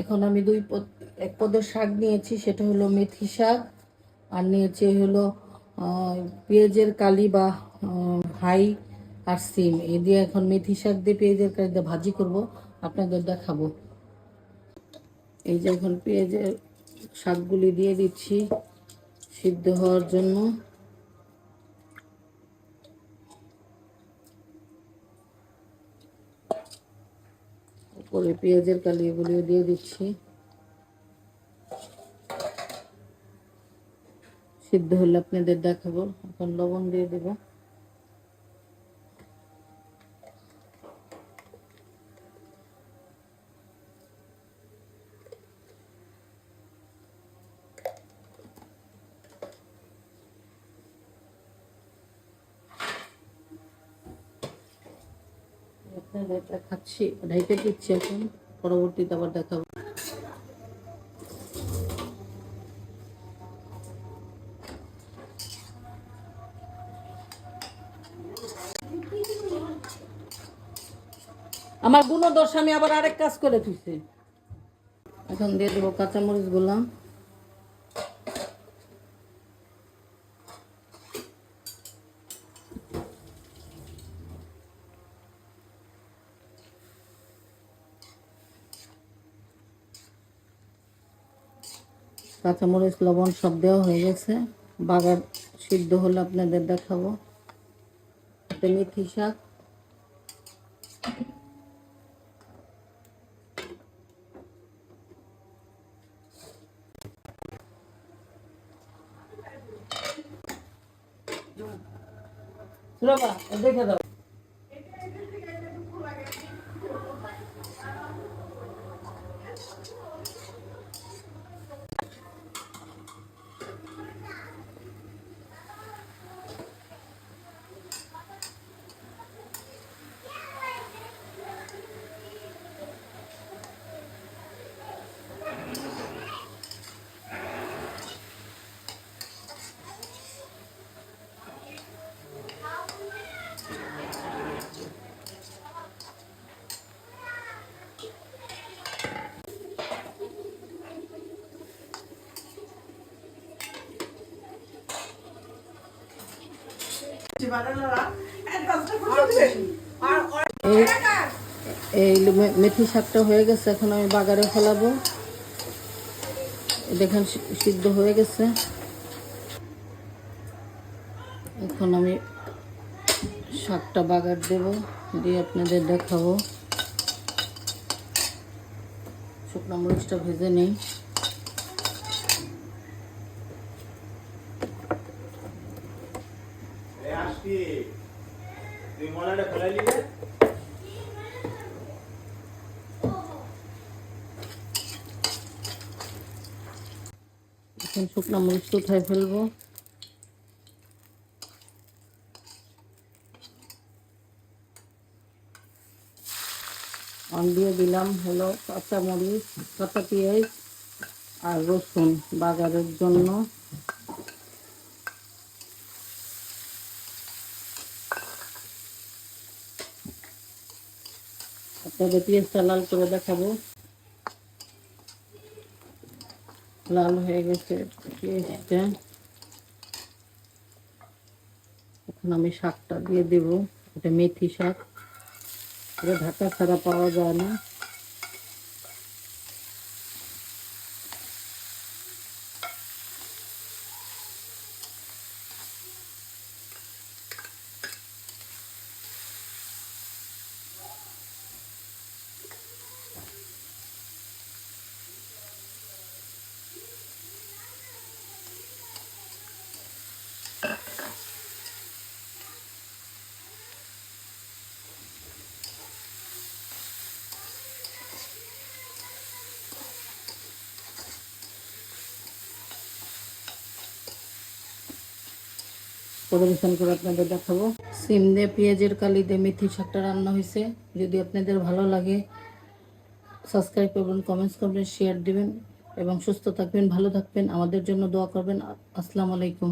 এখন আমি দুই পদ এক পদের শাক নিয়েছি, সেটা হলো মেথি শাক, আর নিয়েছি হলো পেঁয়াজের কালি বা হাই আর সিম। এই দিয়ে এখন মেথি শাক দিয়ে পেঁয়াজের কালি দিয়ে ভাজি করব, আপনাদের দেখাবো। এই যে এখন পেঁয়াজের শাকগুলি দিয়ে দিচ্ছি সিদ্ধ হওয়ার জন্য। উপরে পেঁয়াজের কালি এগুলিও দিয়ে দিচ্ছি। সিদ্ধ হলে আপনাদের দেখাবো। এখন লবণ দিয়ে দেব। দিচ্ছি এখন। পরবর্তীতে আবার দেখাবো। আমার গুণদোষ, আমি আবার আরেক কাজ করে তুইছি এখন দিয়ে দেবো কাঁচামরিচগুলা কাঁচামরিচ, লবণ সব দেওয়া হয়ে গেছে। বাগার সিদ্ধ হলে আপনাদের দেখাবো। মেথি শাক। দেখে দাও। এই মেথি শাকটা হয়ে গেছে, এখন আমি বাগারে ফেলাবো। দেখেন সিদ্ধ হয়ে গেছে। এখন আমি শাকটা বাগার দেব, দিয়ে আপনাদের দেখাবো। শুকনো মরিচটা ভেজে নেই এই এখন শুকনো মরিচ উঠায় ফেলব। অন দিয়ে দিলাম হলো কাঁচা মরিচ কাঁচা পেঁয়াজ আর রসুন বাগারের জন্য। আপনাদের পেঁয়াজটা লাল করে দেখাবো। লাল হয়ে গেছে পেঁয়াজটা। এখন আমি শাকটা দিয়ে দেবো, এটা মেথি শাক। এটা ঢাকা ছাড়া পাওয়া যায় না। পরিবেশন করে আপনাদের দেখাবো। সিম দিয়ে পেঁয়াজের কালি দিয়ে মেথি শাকটা রান্না হয়েছে। যদি আপনাদের ভালো লাগে সাবস্ক্রাইব করবেন কমেন্টস করবেন শেয়ার দিবেন এবং সুস্থ থাকবেন, ভালো থাকবেন, আমাদের জন্য দোয়া করবেন। আসসালামু আলাইকুম।